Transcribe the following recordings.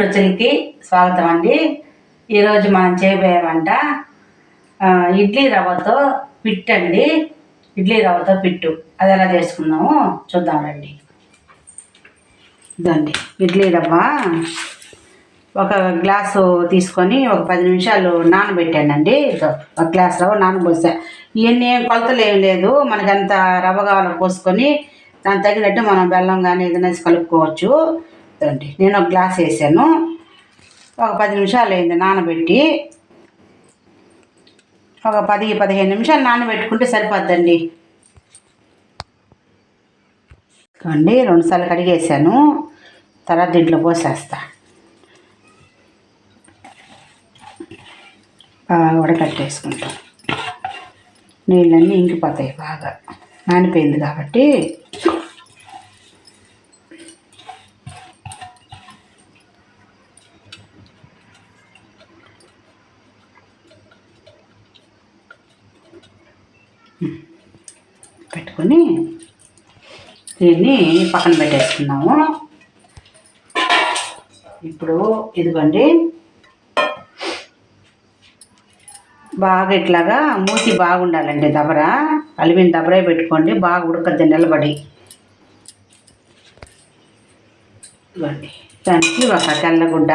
సరైన రుచులకి స్వాగతం అండి. ఈరోజు మనం చేయబోయే వంట ఇడ్లీ రవ్వతో పిట్టు అండి. ఇడ్లీ రవ్వతో పిట్టు. అది ఎలా చేసుకుందాము చూద్దాం రండి. ఇదండి ఇడ్లీ రవ్వ. ఒక గ్లాసు తీసుకొని ఒక పది నిమిషాలు నానబెట్టానండి ఒక గ్లాస్ రవ్వ నానబోసా. ఇవన్నీ ఏం కొలతలు ఏం లేదు. మనకంత రవ్వ కావాలో పోసుకొని దానికి తగినట్టు మనం బెల్లం కానీ ఏదైనా కలుపుకోవచ్చు. రండి నేను ఒక గ్లాస్ వేసాను. ఒక పది నిమిషాలు అయింది నానబెట్టి. ఒక పది పదిహేను నిమిషాలు నానబెట్టుకుంటే సరిపోద్దండి. అండి రెండుసార్లు కడిగేసాను. తర్వాత దీంట్లో పోసేస్తా. బాగా ఉడకట్టేసుకుంటాం. నీళ్ళన్నీ ఇంకిపోతాయి బాగా. నానిపోయింది కాబట్టి. పెట్టుకొని దీన్ని పక్కన పెట్టేసుకున్నాము ఇప్పుడు ఇదిగోండి. బాగా ఇట్లాగా మూతి బాగుండాలండి దబర. అలివిన దబరే పెట్టుకోండి బాగా ఉడకద్ది నిలబడి. ఇవ్వండి దానికి ఒక తెల్లగుడ్డ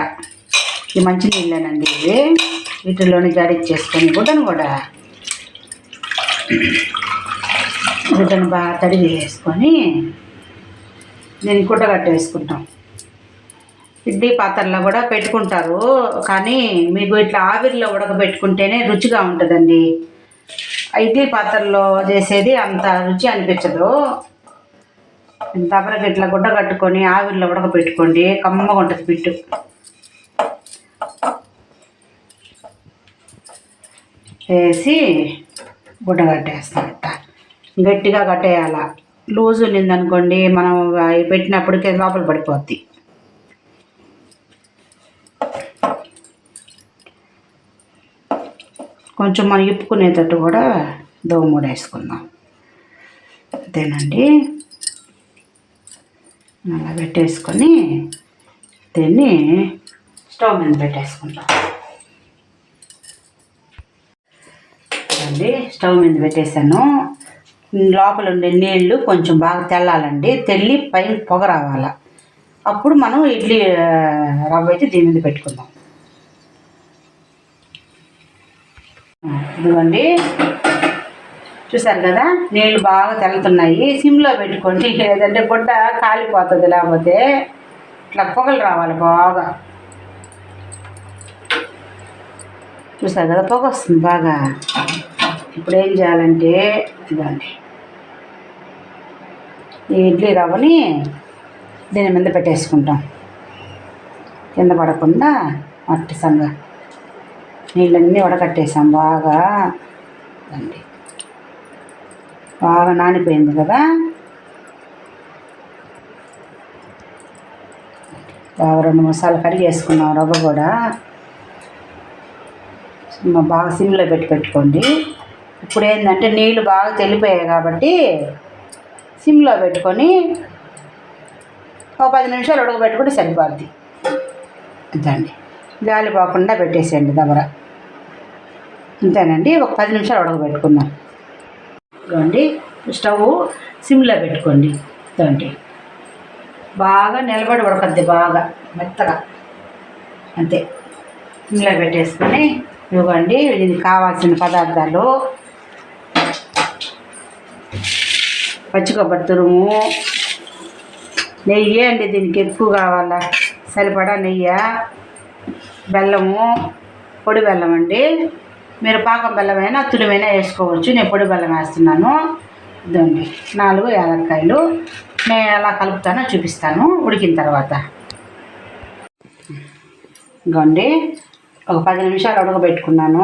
ఈ మంచినీళ్ళేనండి ఇది వీటిలోనే వీటిలోని జాడిచ్చేసుకొని గుడ్డను కూడా గుడ్డను బాగా తడిగి వేసుకొని దీన్ని గుడ్డ కట్టేసుకుంటాం ఇడ్లీ పాత్రలో కూడా పెట్టుకుంటారు కానీ మీకు ఇట్లా ఆవిరిలో ఉడకబెట్టుకుంటేనే రుచిగా ఉంటుందండి. ఇడ్లీ పాత్రలో చేసేది అంత రుచి అనిపించదు. దబరకు ఇట్లా గుడ్డ కట్టుకొని ఆవిరిలో ఉడకబెట్టుకోండి కమ్మగా ఉంటుంది పిట్టు వేసి గుడ్డ కట్టేస్తాం ఇట్ట గట్టిగా కట్టేయాల? లూజ్ ఉన్నిందనుకోండి మనం అవి పెట్టినప్పటికే లోపల పడిపోద్ది. కొంచెం మనం ఇప్పుకునేటట్టు కూడా దోమూడ వేసుకుందాం అంతేనండి అలా పెట్టేసుకొని దీన్ని స్టవ్ మీద పెట్టేసుకుంటాం అండి స్టవ్ మీద పెట్టేశాను. లోపల ఉండే నీళ్ళు కొంచెం బాగా తెల్లాలండి. తెల్లి పైన పొగ రావాల. అప్పుడు మనం ఇడ్లీ రవ్వ అయితే దీని మీద పెట్టుకుందాం. ఇదిగోండి. చూసారు కదా? నీళ్ళు బాగా తెల్లుతున్నాయి. సిమ్లో పెట్టుకోండి. లేదంటే గుడ్డ కాలిపోతుంది లేకపోతే ఇట్లా పొగలు రావాలి బాగా. చూసారు కదా? పొగ వస్తుంది బాగా. ఇప్పుడు ఏం చేయాలంటే ఇదండి ఈ ఇడ్లీ రవ్వని దీని మీద పెట్టేసుకుంటాం. కింద పడకుండా మట్టి సంగ నీళ్ళన్నీ వడకట్టేసాం బాగా అండి బాగా నానిపోయింది కదా? బాగా రెండు మసాలా కడిగేసుకున్నాం రవ్వ కూడా. బాగా సిమ్లో పెట్టి పెట్టుకోండి. ఇప్పుడు ఏంటంటే నీళ్ళు బాగా తెలిపోయాయి కాబట్టి సిమ్లో పెట్టుకొని ఒక పది నిమిషాలు ఉడకబెట్టుకుంటే సరిపోద్ది. అంతండి గాలి పోకుండా పెట్టేసేయండి దబర. అంతేనండి ఒక పది నిమిషాలు ఉడకబెట్టుకుందాం. ఇదిగోండి స్టవ్ సిమ్లో పెట్టుకోండి. ఇదండి బాగా నిలబడి ఉడకద్ది బాగా మెత్తగా. అంతే. సిమ్లో పెట్టేసుకొని ఇవ్వండి ఇది కావాల్సిన పదార్థాలు పచ్చి కొబ్బరి తురుము నెయ్యి అండి దీనికి ఎక్కువ కావాలా. సరిపడా నెయ్యి బెల్లము పొడి బెల్లం అండి. మీరు పాకం బెల్లమైనా తురిమైనా వేసుకోవచ్చు. నేను పొడి బెల్లం వేస్తున్నాను. ఇదండి నాలుగు యాలక్కాయలు. నేను ఎలా కలుపుతానో చూపిస్తాను. ఉడికిన తర్వాత. ఇదిగోండి ఒక పది నిమిషాలు ఉడకబెట్టుకున్నాను.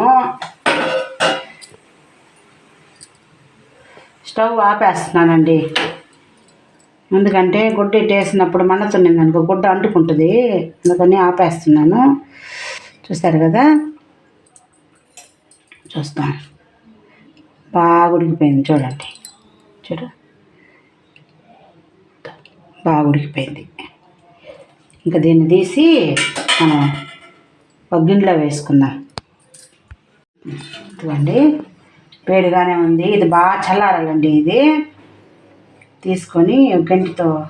స్టవ్ ఆపేస్తున్నానండి. ఎందుకంటే గుడ్డ ఇట్టేసినప్పుడు వేసినప్పుడు మండుతుంది అనుకో గుడ్డ అంటుకుంటుంది. అందుకని ఆపేస్తున్నాను. చూస్తారు కదా? చూస్తాం. బాగా ఉడికిపోయింది చూడండి. చూడు. బాగా ఉడికిపోయింది. ఇంకా దీన్ని తీసి మనం ఒక గిన్నెలో వేసుకుందాం. ఇదిగోండి. వేడిగానే ఉంది. ఇది బాగా చల్లారాలండి ఇది. తీసుకొని గంటితో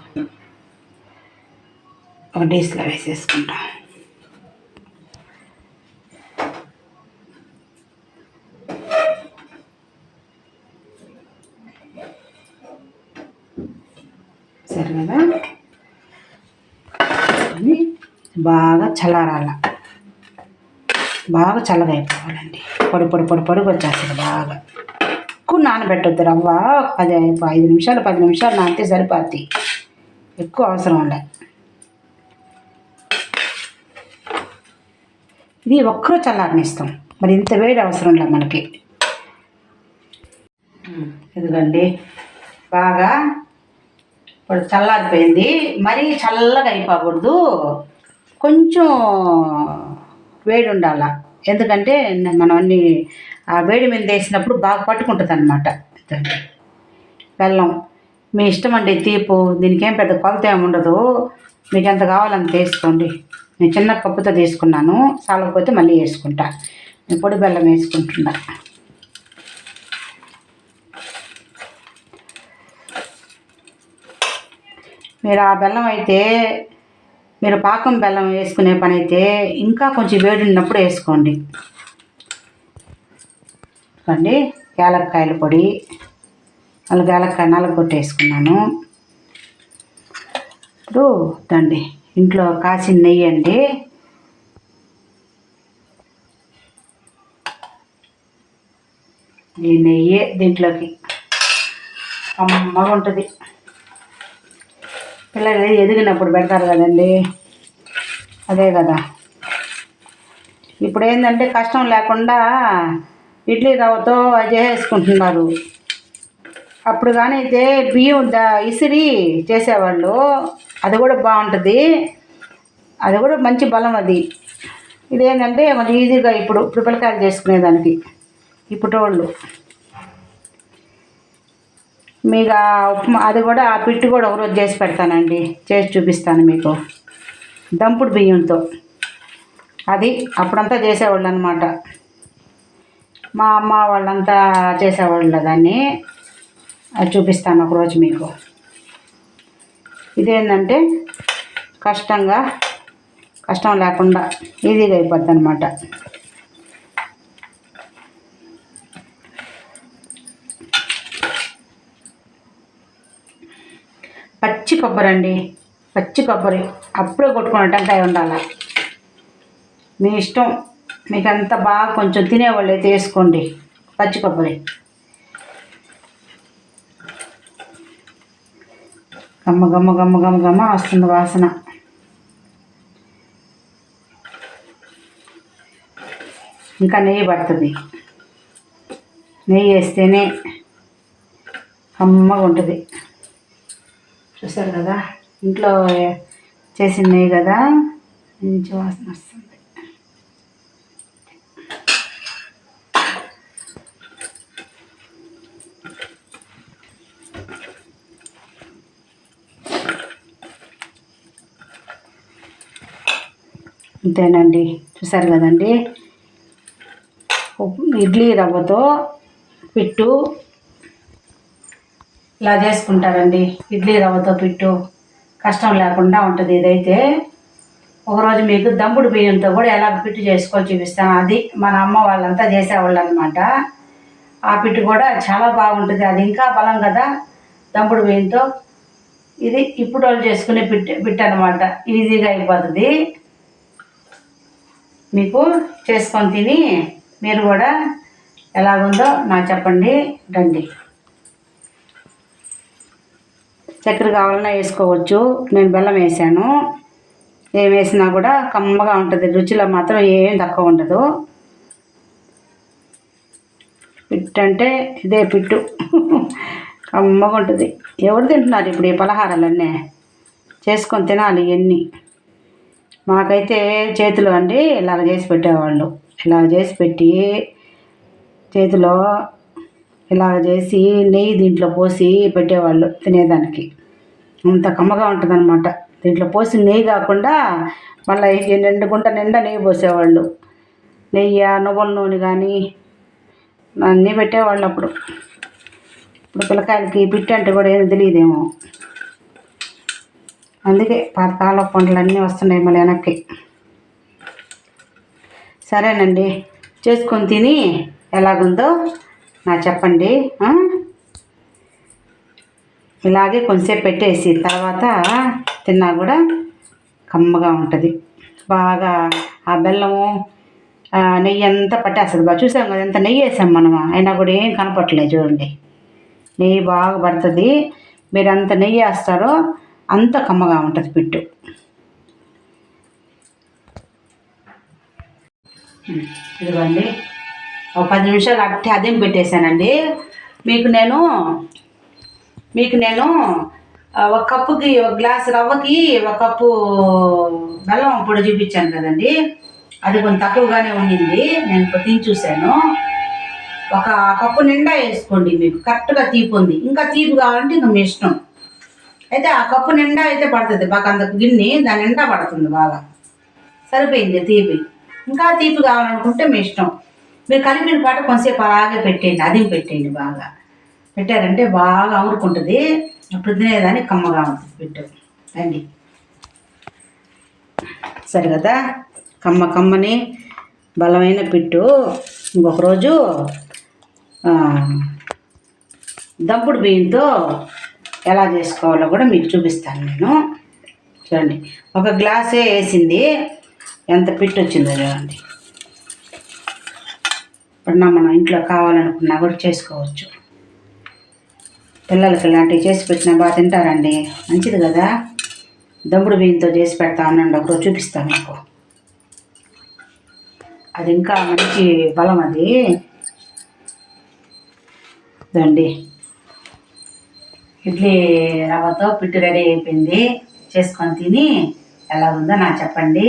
ఒక డీస్లో వేసేసుకుంటాం. సరే కదా? బాగా చల్లారాల. బాగా చల్లగా అయిపోవాలండి. పొడి పొడి పొడి పొడికి వచ్చేస్తుంది బాగా. ఎక్కువ నానబెట్టొద్దు రవ్వ. పది ఐదు నిమిషాలు పది నిమిషాలు నానితే సరిపోద్ది. ఎక్కువ అవసరం ఉండే. ఇది ఒక్కరూ చల్లారనిస్తాం మరి ఇంత వేడి అవసరం లేదు మనకి. ఎందుకండి బాగా ఇప్పుడు చల్లారిపోయింది. మరీ చల్లగా అయిపోకూడదు. కొంచెం వేడి ఉండాల. ఎందుకంటే మనం అన్ని ఆ వేడి మీద వేసినప్పుడు బాగా పట్టుకుంటుంది అనమాట బెల్లం. మీ ఇష్టం అండి తీపు దీనికి ఏం పెద్ద కొలత ఏమి ఉండదు. మీకు ఎంత కావాలంత వేసుకోండి. నేను చిన్న కప్పుతో తీసుకున్నాను. చాలకపోతే మళ్ళీ వేసుకుంటా. నేను పొడి బెల్లం వేసుకుంటున్నా. మీరు ఆ బెల్లం అయితే మీరు పాకం బెల్లం వేసుకునే పని అయితే ఇంకా కొంచెం వేడి ఉన్నప్పుడు వేసుకోండి. చూడండి యాలక్కాయల పొడి నాలుగు యాలక్కాయ వేసుకున్నాను. ఇప్పుడు దండి ఇంట్లో కాసిన నెయ్యి అండి. ఈ నెయ్యి దీంట్లోకి. అమ్మగా ఉంటుంది పిల్లలు ఎదిగినప్పుడు పెడతారు కదండి. అదే కదా. ఇప్పుడు ఏంటంటే కష్టం లేకుండా ఇడ్లీ రవ్వతో అది చేసుకుంటున్నారు అప్పుడు కానీ అయితే బియ్యం ఇసిరి చేసేవాళ్ళు. అది కూడా బాగుంటుంది. అది కూడా మంచి బలం అది. ఇదేంటంటే కొంచెం ఈజీగా ఇప్పుడు ఇప్పుడు పిల్లకాయలు చేసుకునేదానికి. ఇప్పుడు వాళ్ళు మీకు ఆ ఉప్మా అది కూడా ఆ పిట్టు కూడా ఒకరోజు చేసి పెడతానండి. చేసి చూపిస్తాను మీకు. దంపుడు బియ్యంతో. అది అప్పుడంతా చేసేవాళ్ళు అనమాట మా అమ్మ వాళ్ళంతా చేసేవాళ్ళు దాన్ని. అది చూపిస్తాను ఒకరోజు మీకు. ఇదేంటంటే కష్టంగా కష్టం లేకుండా ఈజీగా అయిపోద్ది అనమాట పచ్చి కొబ్బరి అండి. పచ్చి కొబ్బరి. అప్పుడే కొట్టుకున్నట్టంకాయ ఉండాలి. మీ ఇష్టం. మీకు అంత బాగా కొంచెం తినేవాళ్ళు అయితే వేసుకోండి. పచ్చి కొబ్బరి. గమ్మ గమ్మ గమ్మ గమ్మ గమ్మ వస్తుంది వాసన. ఇంకా నెయ్యి పడుతుంది. నెయ్యి వేస్తేనే కమ్మగా ఉంటుంది. చూసారు కదా? ఇంట్లో చేసినవి కదా? మంచి వాసన వస్తుంది. అంతేనండి చూసారు కదండి? ఇడ్లీ రవ్వతో పిట్టు ఇలా చేసుకుంటారండి ఇడ్లీ రవ్వతో పిట్టు. కష్టం లేకుండా ఉంటుంది ఇదైతే. ఒకరోజు మీకు దంపుడు బియ్యంతో కూడా ఎలా పిట్టు చేసుకొని చూపిస్తాను. అది మన అమ్మ వాళ్ళంతా చేసేవాళ్ళు అనమాట ఆ పిట్టు కూడా చాలా బాగుంటుంది. అది ఇంకా బలం కదా దంపుడు బియ్యంతో. ఇది ఇప్పుడు వాళ్ళు చేసుకునే పిట్టు పిట్టు అనమాట ఈజీగా అయిపోతుంది. మీకు చేసుకొని తిని మీరు కూడా ఎలాగుందో నాకు చెప్పండి. రండి. చక్కెర కావాలన్నా వేసుకోవచ్చు. నేను బెల్లం వేసాను. ఏం వేసినా కూడా కమ్మగా ఉంటుంది. రుచిలో మాత్రం ఏం తక్కువ ఉండదు. పిట్టు అంటే ఇదే పిట్టు. కమ్మగా ఉంటుంది. ఎవరు తింటున్నారు ఇప్పుడు ఈ పలహారాలన్నీ? చేసుకొని తినాలి ఇవన్నీ మాకైతే చేతిలో అండి ఇలాగ చేసి పెట్టేవాళ్ళు. ఇలాగ చేసి పెట్టి చేతిలో ఇలా చేసి నెయ్యి దీంట్లో పోసి పెట్టేవాళ్ళు తినేదానికి. అంత కమ్మగా ఉంటుంది అనమాట దీంట్లో పోసి నెయ్యి కాకుండా మళ్ళీ రెండు గుంట నిండా నెయ్యి పోసేవాళ్ళు. నెయ్యి నువ్వుల నూనె కానీ అన్నీ పెట్టేవాళ్ళు అప్పుడు. ఇప్పుడు పిల్లకాయలకి పిట్టి అంటే కూడా ఏమి తెలియదేమో. అందుకే పాతకాల పండ్లన్నీ వస్తున్నాయి మళ్ళీ వెనక్కి. సరేనండి చేసుకొని తిని ఎలాగుందో చెప్పండి. ఇలాగే కొంచెంసేపు పెట్టేసి తర్వాత తిన్నా కూడా కమ్మగా ఉంటుంది. బాగా ఆ బెల్లము నెయ్యి అంతా పట్టేస్తుంది బాగా చూసాం కదా ఎంత నెయ్యి వేసాం మనం అయినా కూడా ఏం కనపట్లేదు చూడండి. నెయ్యి బాగా పడుతుంది. మీరు అంత నెయ్యి వేస్తారో అంత కమ్మగా ఉంటుంది పిట్టు. ఇదిగోండి. ఒక పది నిమిషాలు అట్టే అదేం పెట్టేశానండి. మీకు నేను మీకు నేను ఒక కప్పుకి ఒక గ్లాస్ రవ్వకి ఒక కప్పు బెల్లం పొడి చూపించాను కదండి. అది కొంచెం తక్కువగానే ఉండింది. నేను ఇప్పుడు తిని చూశాను. ఒక కప్పు నిండా వేసుకోండి మీకు. కరెక్ట్గా తీపి ఉంది. ఇంకా తీపి కావాలంటే ఇంకా మీ ఇష్టం. అయితే ఆ కప్పు నిండా అయితే పడుతుంది. బాగా అంత గిన్నె దాని నిండా పడుతుంది బాగా. సరిపోయింది తీపి. ఇంకా తీపి కావాలనుకుంటే మీ ఇష్టం. మీరు కలిపిన పాట కొంతసేపు అలాగే పెట్టేయండి అది పెట్టేయండి బాగా. పెట్టారంటే బాగా అమురుకుంటుంది. అప్పుడు తినేదాన్ని కమ్మగా ఉంటుంది పెట్టు. రండి. సరే కదా? కమ్మ కమ్మని బలమైన పిట్టు. ఇంకొక రోజు దంపుడు బియ్యంతో ఎలా చేసుకోవాలో కూడా మీకు చూపిస్తాను నేను. చూడండి. ఒక గ్లాసే వేసింది. ఎంత పిట్టు వచ్చిందో చూడండి. ఇప్పుడున్నా మనం ఇంట్లో కావాలనుకున్నా కూడా చేసుకోవచ్చు. పిల్లలకి ఇలాంటివి చేసి పెట్టినా బాగా తింటారండి. మంచిది కదా? దమ్ముడు బియ్యంతో చేసి పెడతా అనండి ఒకరోజు చూపిస్తాను మీకు. అది ఇంకా మంచి బలం అది. దండి ఇడ్లీ రవ్వతో పిట్టు రెడీ అయిపోయింది. చేసుకొని తిని ఎలా ఉందో నాకు చెప్పండి.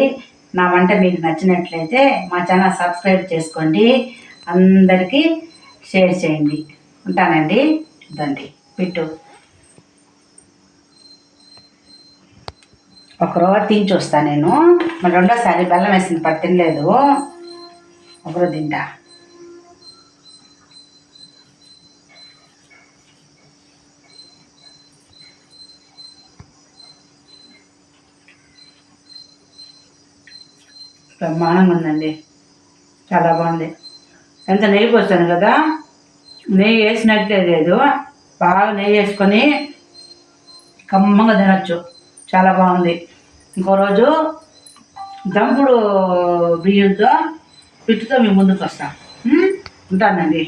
నా వంట మీకు నచ్చినట్లయితే మా ఛానల్ సబ్స్క్రైబ్ చేసుకోండి. అందరికీ షేర్ చేయండి. ఉంటానండి. దండి పిట్టు. ఒక రోజు తిని వస్తాను నేను. మరి రెండోసారి బెల్లం వేసింది పట్టు తినలేదు. ఒకరోజు తింటా. బ్రహ్మాండంగా ఉందండి. చాలా బాగుంది. ఎంత నెయ్యి పోస్తాను కదా? నెయ్యి వేసినట్టే లేదు. బాగా నెయ్యి వేసుకొని కమ్మంగా తినచ్చు. చాలా బాగుంది. ఇంకో రోజు దంపుడు బియ్యంతో పిట్టుతో మీ ముందుకు వస్తాం ఉంటానండి.